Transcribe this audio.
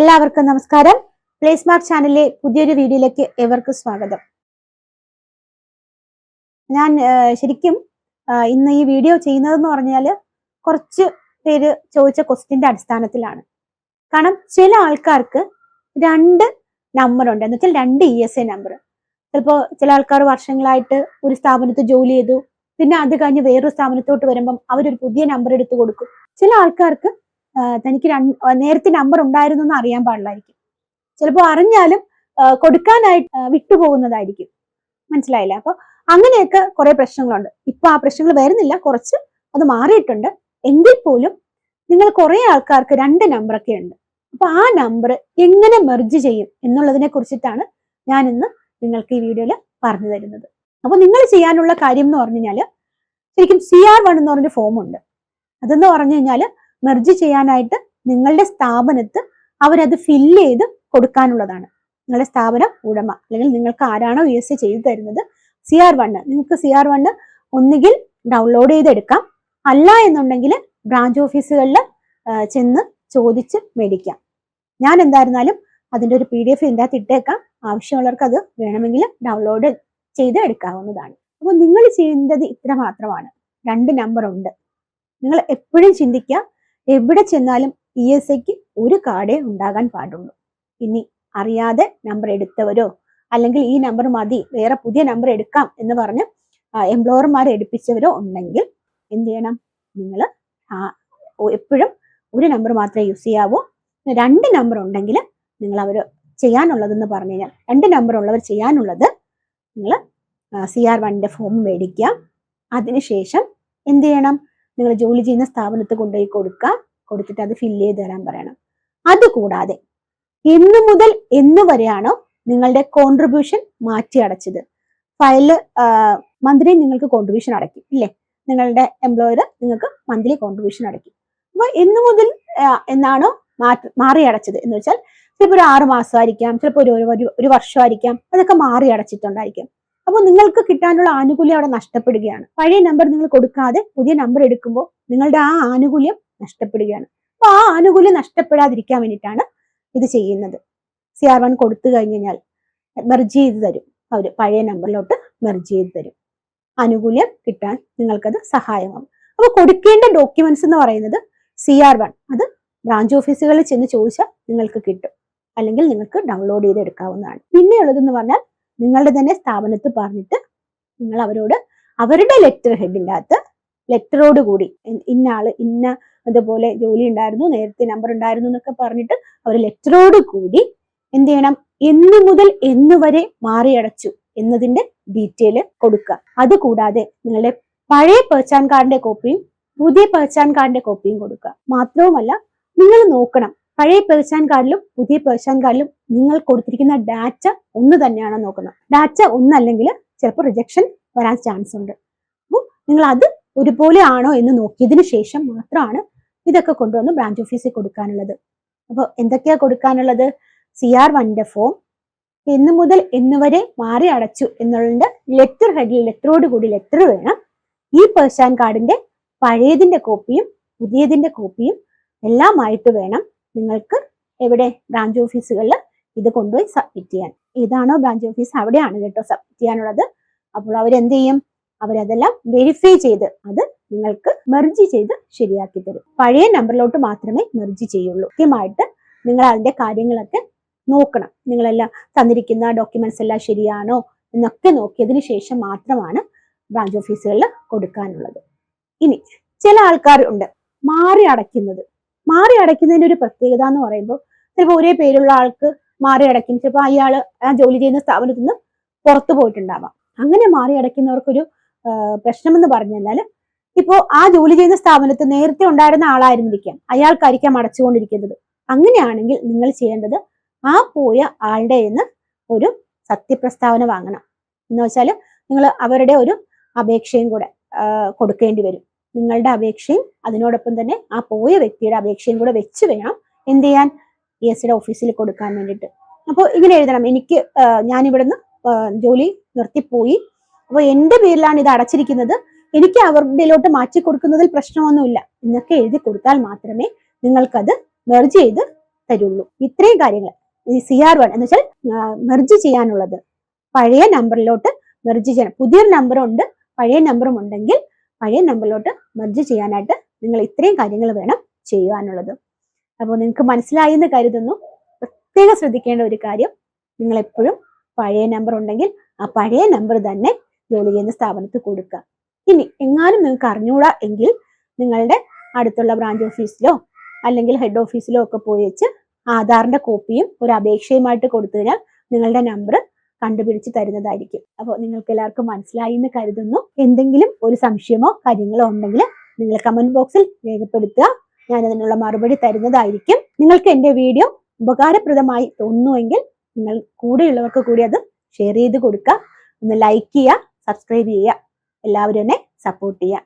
എല്ലാവർക്കും നമസ്കാരം. Place mark ചാനലിലെ പുതിയൊരു വീഡിയോയിലേക്ക് ഏവർക്കും സ്വാഗതം. ഞാൻ ശരിക്കും ഇന്ന് ഈ വീഡിയോ ചെയ്യുന്നതെന്ന് പറഞ്ഞാൽ കുറച്ച് പേര് ചോദിച്ച ക്വസ്റ്റിന്റെ അടിസ്ഥാനത്തിലാണ്. കാരണം ചില ആൾക്കാർക്ക് രണ്ട് നമ്പർ ഉണ്ട്. എന്ന് വെച്ചാൽ രണ്ട് ഇ എസ് എ നമ്പർ ചിലപ്പോൾ ചില ആൾക്കാർ വർഷങ്ങളായിട്ട് ഒരു സ്ഥാപനത്ത് ജോലി ചെയ്തു. പിന്നെ അത് കഴിഞ്ഞ് വേറൊരു സ്ഥാപനത്തോട്ട് വരുമ്പം അവരൊരു പുതിയ നമ്പർ എടുത്തു കൊടുക്കും. ചില ആൾക്കാർക്ക് തനിക്ക് നേരത്തെ നമ്പർ ഉണ്ടായിരുന്നു എന്ന് അറിയാൻ പാടില്ലായിരിക്കും. ചിലപ്പോൾ അറിഞ്ഞാലും കൊടുക്കാനായിട്ട് വിട്ടുപോകുന്നതായിരിക്കും. മനസ്സിലായില്ല? അപ്പൊ അങ്ങനെയൊക്കെ കുറെ പ്രശ്നങ്ങളുണ്ട്. ഇപ്പൊ ആ പ്രശ്നങ്ങൾ വരുന്നില്ല. കുറച്ച് അത് മാറിയിട്ടുണ്ട്. എങ്കിൽ പോലും നിങ്ങൾ കുറെ ആൾക്കാർക്ക് രണ്ട് നമ്പറൊക്കെ ഉണ്ട്. അപ്പൊ ആ നമ്പർ എങ്ങനെ മെർജ് ചെയ്യും എന്നുള്ളതിനെ കുറിച്ചിട്ടാണ് ഞാൻ ഇന്ന് നിങ്ങൾക്ക് ഈ വീഡിയോയിൽ പറഞ്ഞു തരുന്നത്. അപ്പൊ നിങ്ങൾ ചെയ്യാനുള്ള കാര്യം എന്ന് പറഞ്ഞു കഴിഞ്ഞാൽ ശരിക്കും സി ആർ വൺ എന്ന് പറഞ്ഞൊരു ഫോം ഉണ്ട്. അതെന്ന് പറഞ്ഞു കഴിഞ്ഞാൽ മെർജ് ചെയ്യാനായിട്ട് നിങ്ങളുടെ സ്ഥാപനത്ത് അവരത് ഫില്ല് ചെയ്ത് കൊടുക്കാനുള്ളതാണ്. നിങ്ങളുടെ സ്ഥാപനം ഉടമ അല്ലെങ്കിൽ നിങ്ങൾക്ക് ആരാണോ യു എസ് എ ചെയ്തു തരുന്നത് സി ആർ വണ്ണ് നിങ്ങൾക്ക് സി ആർ വണ്ണ് ഒന്നുകിൽ ഡൗൺലോഡ് ചെയ്തെടുക്കാം അല്ല എന്നുണ്ടെങ്കിൽ ബ്രാഞ്ച് ഓഫീസുകളിൽ ചെന്ന് ചോദിച്ച് മേടിക്കാം. ഞാൻ എന്തായിരുന്നാലും അതിന്റെ ഒരു പി ഡി എഫ് ഇതിന്റെ ഇട്ടേക്കാം. ആവശ്യമുള്ളവർക്ക് അത് വേണമെങ്കിൽ ഡൗൺലോഡ് ചെയ്ത് എടുക്കാവുന്നതാണ്. അപ്പോൾ നിങ്ങൾ ചെയ്യേണ്ടത് ഇത്ര മാത്രമാണ് രണ്ട് നമ്പർ ഉണ്ട്. നിങ്ങൾ എപ്പോഴും ചിന്തിക്കുക എവിടെ ചെന്നാലും ഇ എസ് ഐക്ക് ഒരു കാർഡേ ഉണ്ടാകാൻ പാടുള്ളൂ. ഇനി അറിയാതെ നമ്പർ എടുത്തവരോ അല്ലെങ്കിൽ ഈ നമ്പർ മതി വേറെ പുതിയ നമ്പർ എടുക്കാം എന്ന് പറഞ്ഞ് എംപ്ലോയർമാരെ എടുപ്പിച്ചവരോ ഉണ്ടെങ്കിൽ എന്ത് ചെയ്യണം? നിങ്ങൾ എപ്പോഴും ഒരു നമ്പർ മാത്രമേ യൂസ് ചെയ്യാവൂ. രണ്ട് നമ്പർ ഉണ്ടെങ്കിൽ നിങ്ങൾ അവർ ചെയ്യാനുള്ളതെന്ന് പറഞ്ഞു കഴിഞ്ഞാൽ രണ്ട് നമ്പർ ഉള്ളവർ ചെയ്യാനുള്ളത് നിങ്ങൾ സി ആർ വണ്ണിന്റെ ഫോം മേടിക്കുക. അതിനുശേഷം എന്ത് ചെയ്യണം? നിങ്ങൾ ജോലി ചെയ്യുന്ന സ്ഥാപനത്ത് കൊണ്ടുപോയി കൊടുക്കുക കൊടുത്തിട്ട് അത് ഫില്ല് ചെയ്ത് തരാൻ പറയണം. അതുകൂടാതെ എന്ന് മുതൽ എന്ന് വരെയാണോ നിങ്ങളുടെ കോൺട്രിബ്യൂഷൻ മാറ്റി അടച്ചത്. ഫയൽ മന്ത്ലി നിങ്ങൾക്ക് കോൺട്രിബ്യൂഷൻ അടയ്ക്കും ഇല്ലേ? നിങ്ങളുടെ എംപ്ലോയർ നിങ്ങൾക്ക് മന്ത്ലി കോൺട്രിബ്യൂഷൻ അടയ്ക്കും. അപ്പൊ എന്ന് മുതൽ എന്നാണോ മാറി അടച്ചത് എന്ന് വെച്ചാൽ ചിലപ്പോൾ ഒരു ആറ് മാസമായിരിക്കാം ചിലപ്പോൾ ഒരു- ഒരു വർഷമായിരിക്കാം അതൊക്കെ മാറി അടച്ചിട്ടുണ്ടായിരിക്കും. അപ്പോൾ നിങ്ങൾക്ക് കിട്ടാനുള്ള ആനുകൂല്യം അവിടെ നഷ്ടപ്പെടുകയാണ്. പഴയ നമ്പർ നിങ്ങൾ കൊടുക്കാതെ പുതിയ നമ്പർ എടുക്കുമ്പോൾ നിങ്ങളുടെ ആ ആനുകൂല്യം നഷ്ടപ്പെടുകയാണ്. അപ്പോൾ ആ ആനുകൂല്യം നഷ്ടപ്പെടാതിരിക്കാൻ വേണ്ടിയിട്ടാണ് ഇത് ചെയ്യുന്നത്. സി ആർ വൺ കൊടുത്തു കഴിഞ്ഞ് കഴിഞ്ഞാൽ മെർജ് ചെയ്ത് തരും. അവർ പഴയ നമ്പറിലോട്ട് മെർജ് ചെയ്ത് തരും. ആനുകൂല്യം കിട്ടാൻ നിങ്ങൾക്കത് സഹായമാകും. അപ്പോൾ കൊടുക്കേണ്ട ഡോക്യുമെന്റ്സ് എന്ന് പറയുന്നത് സി ആർ വൺ അത് ബ്രാഞ്ച് ഓഫീസുകളിൽ ചെന്ന് ചോദിച്ചാൽ നിങ്ങൾക്ക് കിട്ടും. അല്ലെങ്കിൽ നിങ്ങൾക്ക് ഡൗൺലോഡ് ചെയ്ത് എടുക്കാവുന്നതാണ് പിന്നെയുള്ളതെന്ന് പറഞ്ഞാൽ നിങ്ങളുടെ തന്നെ സ്ഥാപനത്തിൽ പറഞ്ഞിട്ട് നിങ്ങൾ അവരോട് അവരുടെ ലെറ്റർ ഹെഡിന്റെ അകത്ത് ലെറ്ററോട് കൂടി ഇന്ന ആൾ ഇന്ന അതുപോലെ ജോലി ഉണ്ടായിരുന്നു നേരത്തെ നമ്പർ ഉണ്ടായിരുന്നു എന്നൊക്കെ പറഞ്ഞിട്ട് അവർ ലെറ്ററോട് കൂടി എന്ത് ചെയ്യണം? എന്ന് മുതൽ എന്ന് വരെ മാറിയടച്ചു എന്നതിന്റെ ഡീറ്റെയിൽ കൊടുക്കുക അതുകൂടാതെ നിങ്ങളുടെ പഴയ പേർച്ചാൻ കാർഡിന്റെ കോപ്പിയും പുതിയ പേർച്ചാൻ കാർഡിന്റെ കോപ്പിയും കൊടുക്കുക മാത്രവുമല്ല നിങ്ങൾ നോക്കണം പഴയ പേഴ്സാൻ കാർഡിലും പുതിയ പേഴ്സാൻ കാർഡിലും നിങ്ങൾ കൊടുത്തിരിക്കുന്ന ഡാറ്റ ഒന്ന് തന്നെയാണോ നോക്കുന്നത്. ഡാറ്റ ഒന്നല്ലെങ്കിൽ ചിലപ്പോൾ റിജക്ഷൻ വരാൻ ചാൻസ് ഉണ്ട്. അപ്പോൾ നിങ്ങൾ അത് ഒരുപോലെ ആണോ എന്ന് നോക്കിയതിന് ശേഷം മാത്രമാണ് ഇതൊക്കെ കൊണ്ടുവന്ന് ബ്രാഞ്ച് ഓഫീസിൽ കൊടുക്കാനുള്ളത്. അപ്പോൾ എന്തൊക്കെയാ കൊടുക്കാനുള്ളത്? സി ആർ വണ്ണിന്റെ ഫോം എന്ന് മുതൽ എന്ന് വരെ മാറി അടച്ചു എന്നുള്ളതിന്റെ ലെറ്റർ ഹെഡിൽ ലെറ്ററോട് കൂടി ലെറ്റർ വേണം. ഈ പേഴ്സാൻ കാർഡിന്റെ പഴയതിന്റെ കോപ്പിയും പുതിയതിന്റെ കോപ്പിയും എല്ലാമായിട്ട് വേണം നിങ്ങൾക്ക് എവിടെ ബ്രാഞ്ച് ഓഫീസുകളിൽ ഇത് കൊണ്ടുപോയി സബ്മിറ്റ് ചെയ്യാൻ. ഏതാണോ ബ്രാഞ്ച് ഓഫീസ് അവിടെയാണ് കേട്ടോ സബ്മിറ്റ് ചെയ്യാനുള്ളത്. അപ്പോൾ അവരെന്ത് ചെയ്യും? അവരതെല്ലാം വെരിഫൈ ചെയ്ത് അത് നിങ്ങൾക്ക് മെർജ് ചെയ്ത് ശരിയാക്കി തരും. പഴയ നമ്പറിലോട്ട് മാത്രമേ മെർജ് ചെയ്യുള്ളൂ. കൃത്യമായിട്ട് നിങ്ങൾ അതിന്റെ കാര്യങ്ങളൊക്കെ നോക്കണം. നിങ്ങളെല്ലാം തന്നിരിക്കുന്ന ഡോക്യുമെന്റ്സ് എല്ലാം ശരിയാണോ എന്നൊക്കെ നോക്കിയതിന് ശേഷം മാത്രമാണ് ബ്രാഞ്ച് ഓഫീസുകളിൽ കൊടുക്കാനുള്ളത്. ഇനി ചില ആൾക്കാർ ഉണ്ട് മാറി അടയ്ക്കുന്നത്. മാറി അടയ്ക്കുന്നതിന്റെ ഒരു പ്രത്യേകത എന്ന് പറയുമ്പോൾ ചിലപ്പോൾ ഒരേ പേരുള്ള ആൾക്ക് മാറി അടയ്ക്കും. ചിലപ്പോൾ അയാൾ ആ ജോലി ചെയ്യുന്ന സ്ഥാപനത്തിൽ നിന്ന് പുറത്തു പോയിട്ടുണ്ടാവാം. അങ്ങനെ മാറി അടയ്ക്കുന്നവർക്കൊരു പ്രശ്നമെന്ന് പ്രശ്നമെന്ന് പറഞ്ഞാൽ ഇപ്പോൾ ആ ജോലി ചെയ്യുന്ന സ്ഥാപനത്ത് നേരത്തെ ഉണ്ടായിരുന്ന ആളായിരുന്നിരിക്കാം. അയാൾക്കായിരിക്കാം അടച്ചുകൊണ്ടിരിക്കുന്നത് അങ്ങനെയാണെങ്കിൽ നിങ്ങൾ ചെയ്യേണ്ടത് ആ പോയ ആളുടെ നിന്ന് ഒരു സത്യപ്രസ്താവന വാങ്ങണം. എന്ന് വെച്ചാൽ നിങ്ങൾ അവരുടെ ഒരു അപേക്ഷയും കൂടെ കൊടുക്കേണ്ടി വരും. നിങ്ങളുടെ അപേക്ഷയും അതിനോടൊപ്പം തന്നെ ആ പോയ വ്യക്തിയുടെ അപേക്ഷയും കൂടെ വെച്ച് വേണം എന്ത് ചെയ്യാൻ ഇ എസ് സിയുടെ ഓഫീസിൽ കൊടുക്കാൻ വേണ്ടിയിട്ട്. അപ്പോൾ ഇങ്ങനെ എഴുതണം. എനിക്ക് ഞാനിവിടുന്ന് ജോലി നിർത്തിപ്പോയി. അപ്പോൾ എന്റെ പേരിലാണ് ഇത് അടച്ചിരിക്കുന്നത്. എനിക്ക് അവരുടെയിലോട്ട് മാറ്റി കൊടുക്കുന്നതിൽ പ്രശ്നമൊന്നുമില്ല. എന്നൊക്കെ എഴുതി കൊടുത്താൽ മാത്രമേ നിങ്ങൾക്കത് മെർജ് ചെയ്ത് തരുള്ളൂ. ഇത്രയും കാര്യങ്ങൾ. ഈ സി ആർ വൺ എന്ന് വെച്ചാൽ മെർജ് ചെയ്യാനുള്ളത്. പഴയ നമ്പറിലോട്ട് മെർജ് ചെയ്യണം. പുതിയൊരു നമ്പറുണ്ട്. പഴയ നമ്പറും ഉണ്ടെങ്കിൽ പഴയ നമ്പറിലോട്ട് മെർജ് ചെയ്യാനായിട്ട് നിങ്ങൾ ഇത്രയും കാര്യങ്ങൾ വേണം ചെയ്യുവാനുള്ളത്. അപ്പോൾ നിങ്ങൾക്ക് മനസ്സിലായെന്ന് കരുതുന്നു. പ്രത്യേകം ശ്രദ്ധിക്കേണ്ട ഒരു കാര്യം നിങ്ങൾ എപ്പോഴും പഴയ നമ്പർ ഉണ്ടെങ്കിൽ ആ പഴയ നമ്പർ തന്നെ ജോലി ചെയ്യുന്ന സ്ഥാപനത്തിൽ കൊടുക്കുക. ഇനി എങ്ങാനും നിങ്ങൾക്ക് അറിഞ്ഞുകൂടാ എങ്കിൽ നിങ്ങളുടെ അടുത്തുള്ള ബ്രാഞ്ച് ഓഫീസിലോ അല്ലെങ്കിൽ ഹെഡ് ഓഫീസിലോ ഒക്കെ പോയി വെച്ച് ആധാറിന്റെ കോപ്പിയും ഒരു അപേക്ഷയുമായിട്ട് കൊടുത്തു കഴിഞ്ഞാൽ നിങ്ങളുടെ നമ്പർ കണ്ടുപിടിച്ച് തരുന്നതായിരിക്കും. അപ്പോൾ നിങ്ങൾക്ക് എല്ലാവർക്കും മനസ്സിലായി എന്ന് കരുതുന്നു. എന്തെങ്കിലും ഒരു സംശയമോ കാര്യങ്ങളോ ഉണ്ടെങ്കിൽ നിങ്ങൾ കമന്റ് ബോക്സിൽ രേഖപ്പെടുത്തുക. ഞാൻ അതിനുള്ള മറുപടി തരുന്നതായിരിക്കും. നിങ്ങൾക്ക് എന്റെ വീഡിയോ ഉപകാരപ്രദമായി തോന്നുന്നുവെങ്കിൽ നിങ്ങൾ കൂടെയുള്ളവർക്ക് കൂടി അത് ഷെയർ ചെയ്ത് കൊടുക്കുക. ഒന്ന് ലൈക്ക് ചെയ്യുക സബ്സ്ക്രൈബ് ചെയ്യുക. എല്ലാവരും എന്നെ സപ്പോർട്ട് ചെയ്യുക.